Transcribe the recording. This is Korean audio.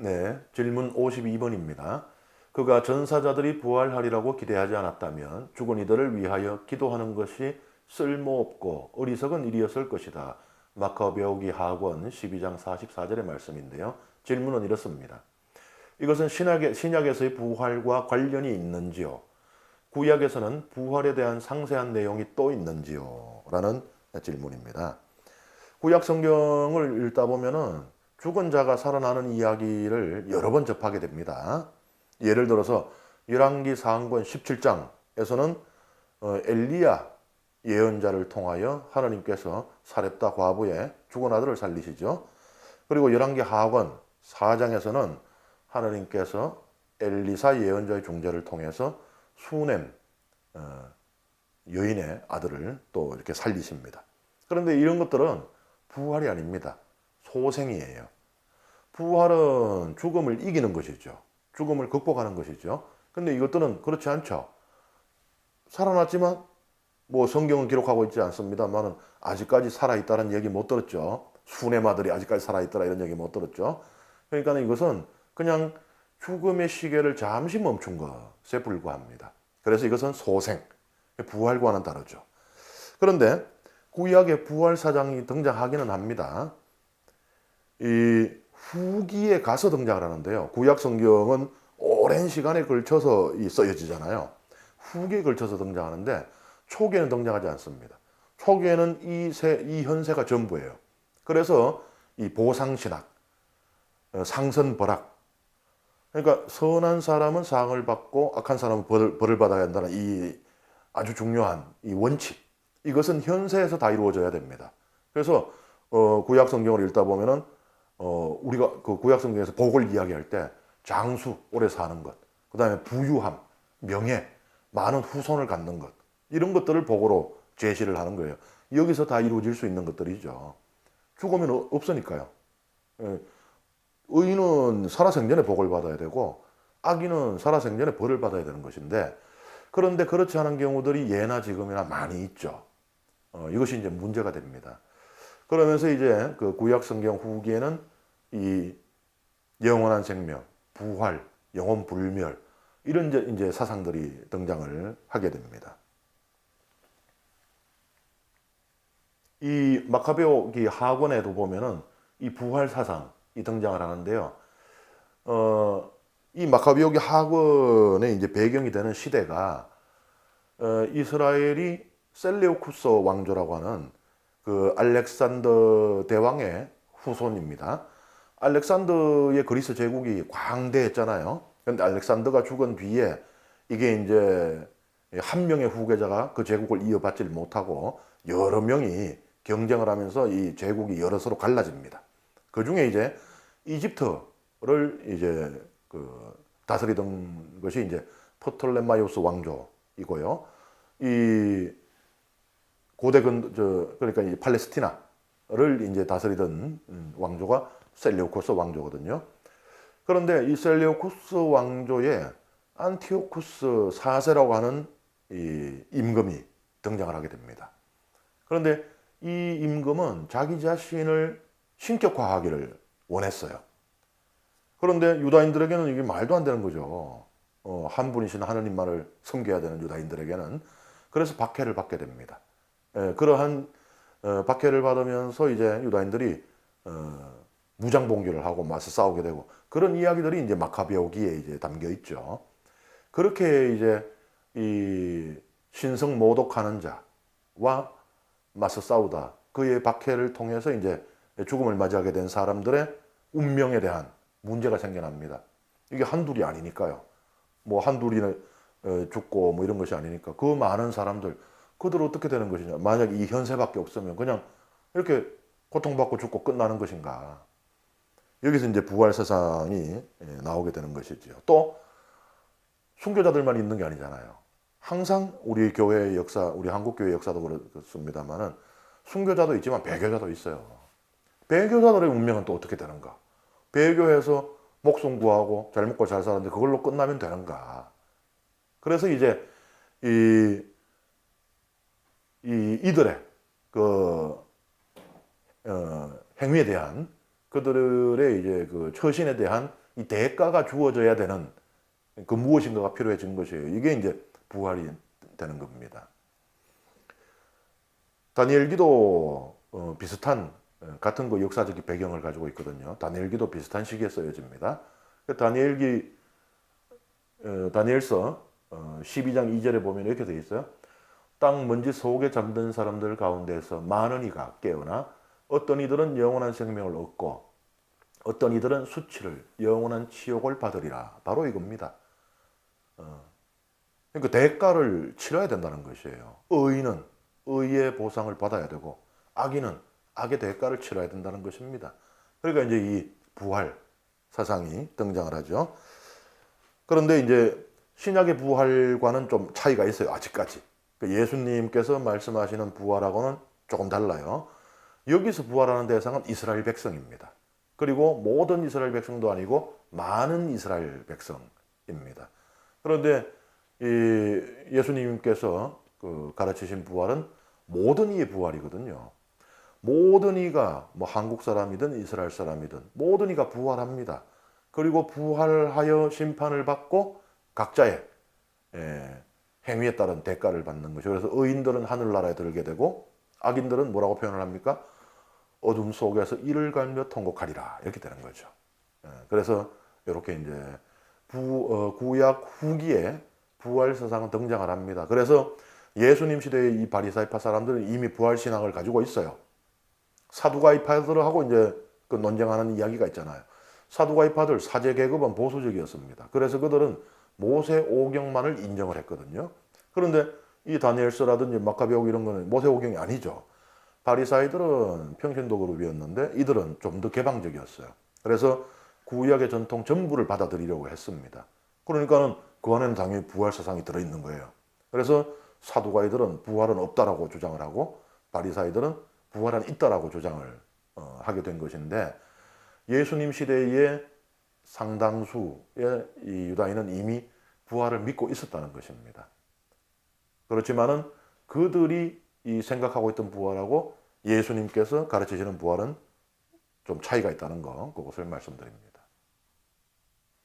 네, 질문 52번입니다. 그가 전사자들이 부활하리라고 기대하지 않았다면 죽은 이들을 위하여 기도하는 것이 쓸모없고 어리석은 일이었을 것이다. 마카베오기 하권 12장 44절의 말씀인데요. 질문은 이렇습니다. 이것은 신약에, 신약에서의 부활과 관련이 있는지요? 구약에서는 부활에 대한 상세한 내용이 또 있는지요? 라는 질문입니다. 구약 성경을 읽다 보면은 죽은 자가 살아나는 이야기를 여러 번 접하게 됩니다. 예를 들어서 열왕기 사항권 17장에서는 어, 엘리야 예언자를 통하여 하나님께서 사렙다 과부의 죽은 아들을 살리시죠. 그리고 열왕기 하권 4장에서는 하나님께서 엘리사 예언자의 중재를 통해서 수넴 어, 여인의 아들을 또 이렇게 살리십니다. 그런데 이런 것들은 부활이 아닙니다. 소생이에요. 부활은 죽음을 이기는 것이죠. 죽음을 극복하는 것이죠. 근데 이것들은 그렇지 않죠. 살아났지만 뭐 성경은 기록하고 있지 않습니다만은 아직까지 살아있다는 얘기 못 들었죠. 순의 마들이 아직까지 살아있더라 이런 얘기 못 들었죠. 그러니까 이것은 그냥 죽음의 시계를 잠시 멈춘 것에 불과합니다. 그래서 이것은 소생, 부활과는 다르죠. 그런데 구약에 부활 사장이 등장하기는 합니다. 이 후기에 가서 등장을 하는데요. 구약 성경은 오랜 시간에 걸쳐서 써여지잖아요. 후기에 걸쳐서 등장하는데 초기에는 등장하지 않습니다. 초기에는 이, 세, 이 현세가 전부예요. 그래서 이 보상신학, 어, 상선벌악, 그러니까 선한 사람은 상을 받고 악한 사람은 벌을, 벌을 받아야 한다는 이 아주 중요한 이 원칙, 이것은 현세에서 다 이루어져야 됩니다. 그래서 어, 구약 성경을 읽다 보면은 어, 우리가 그 구약 성경에서 복을 이야기할 때 장수, 오래 사는 것, 그 다음에 부유함, 명예, 많은 후손을 갖는 것, 이런 것들을 복으로 제시를 하는 거예요. 여기서 다 이루어질 수 있는 것들이죠. 죽으면 어- 없으니까요. 예. 의인은 살아생전에 복을 받아야 되고, 악인은 살아생전에 벌을 받아야 되는 것인데, 그런데 그렇지 않은 경우들이 예나 지금이나 많이 있죠. 어, 이것이 이제 문제가 됩니다. 그러면서 이제 그 구약 성경 후기에는 이 영원한 생명, 부활, 영원 불멸 이런 이제, 사상들이 등장을 하게 됩니다. 이 마카베오기 하권에도 보면은 이 부활 사상이 등장을 하는데요. 어, 이 마카베오기 하권의 이제 배경이 되는 시대가 어, 이스라엘이 셀레오쿠스 왕조라고 하는 그 알렉산더 대왕의 후손입니다. 알렉산더의 그리스 제국이 광대했잖아요. 그런데 알렉산더가 죽은 뒤에 이게 이제 한 명의 후계자가 그 제국을 이어받지 못하고 여러 명이 경쟁을 하면서 이 제국이 여럿으로 갈라집니다. 그 중에 이제 이집트를 이제 그 다스리던 것이 이제 포톨레마이오스 왕조이고요. 이 고대 근, 저, 그러니까 이 팔레스티나를 이제 다스리던 음, 왕조가 셀레오코스 왕조거든요. 그런데 이 셀레오코스 왕조에 안티오쿠스 4세라고 하는 이 임금이 등장을 하게 됩니다. 그런데 이 임금은 자기 자신을 신격화하기를 원했어요. 그런데 유다인들에게는 이게 말도 안 되는 거죠. 어, 한 분이신 하느님만을 섬겨야 되는 유다인들에게는 그래서 박해를 받게 됩니다. 예, 그러한 어, 박해를 받으면서 이제 유다인들이 어, 무장 봉기를 하고 맞서 싸우게 되고 그런 이야기들이 이제 마카베오기에 이제 담겨 있죠. 그렇게 이제 이 신성 모독하는 자와 맞서 싸우다 그의 박해를 통해서 이제 죽음을 맞이하게 된 사람들의 운명에 대한 문제가 생겨납니다. 이게 한둘이 아니니까요. 뭐 한둘이 어, 죽고 뭐 이런 것이 아니니까 그 많은 사람들 그들 어떻게 되는 것이냐? 만약 이 현세밖에 없으면 그냥 이렇게 고통받고 죽고 끝나는 것인가? 여기서 이제 부활 세상이 예, 나오게 되는 것이지요. 또 순교자들만 있는 게 아니잖아요. 항상 우리 교회의 역사, 우리 한국 교회 역사도 그렇습니다만은 순교자도 있지만 배교자도 있어요. 배교자들의 운명은 또 어떻게 되는가? 배교해서 목숨 구하고 잘 먹고 잘 살았는데 그걸로 끝나면 되는가? 그래서 이제 이, 이 이들의 그 어, 행위에 대한 그들의 이제 그 처신에 대한 이 대가가 주어져야 되는 그 무엇인가가 필요해진 것이에요. 이게 이제 부활이 되는 겁니다. 다니엘기도 어, 비슷한 어, 같은 그 역사적 배경을 가지고 있거든요. 다니엘기도 비슷한 시기에 쓰여집니다. 그 다니엘기 어, 다니엘서 어, 12장 2절에 보면 이렇게 되어 있어요. 땅 먼지 속에 잠든 사람들 가운데서 많은 이가 깨어나 어떤 이들은 영원한 생명을 얻고 어떤 이들은 수치를 영원한 치욕을 받으리라. 바로 이겁니다. 어. 그러니까 대가를 치러야 된다는 것이에요. 의인은 의의 보상을 받아야 되고 악인은 악의 대가를 치러야 된다는 것입니다. 그러니까 이제 이 부활 사상이 등장을 하죠. 그런데 이제 신약의 부활과는 좀 차이가 있어요. 아직까지. 그 예수님께서 말씀하시는 부활하고는 조금 달라요. 여기서 부활하는 대상은 이스라엘 백성입니다. 그리고 모든 이스라엘 백성도 아니고 많은 이스라엘 백성입니다. 그런데 이 예수님께서 그 가르치신 부활은 모든 이의 부활이거든요. 모든 이가 뭐 한국 사람이든 이스라엘 사람이든 모든 이가 부활합니다. 그리고 부활하여 심판을 받고 각자의 예, 행위에 따른 대가를 받는 것이죠. 그래서 의인들은 하늘나라에 들게 되고 악인들은 뭐라고 표현을 합니까? 어둠 속에서 이를 갈며 통곡하리라 이렇게 되는 거죠. 예, 그래서 이렇게 이제 부, 어, 구약 후기에 부활 세상은 등장을 합니다. 그래서 예수님 시대의 이 바리사이파 사람들은 이미 부활 신앙을 가지고 있어요. 사두가이파들하고 이제 그 논쟁하는 이야기가 있잖아요. 사두가이파들 사제 계급은 보수적이었습니다. 그래서 그들은 모세 오경만을 인정을 했거든요. 그런데 이 다니엘서라든지 마카베오 이런 거는 모세 오경이 아니죠. 바리사이들은 평신도 그룹이었는데 이들은 좀 더 개방적이었어요. 그래서 구약의 전통 전부를 받아들이려고 했습니다. 그러니까는 그 안에는 당연히 부활 사상이 들어있는 거예요. 그래서 사두가이들은 부활은 없다라고 주장을 하고 바리사이들은 부활은 있다라고 주장을 어, 하게 된 것인데 예수님 시대의 상당수의 이 유다인은 이미 부활을 믿고 있었다는 것입니다. 그렇지만은 그들이 이 생각하고 있던 부활하고 예수님께서 가르치시는 부활은 좀 차이가 있다는 거, 그것을 말씀드립니다.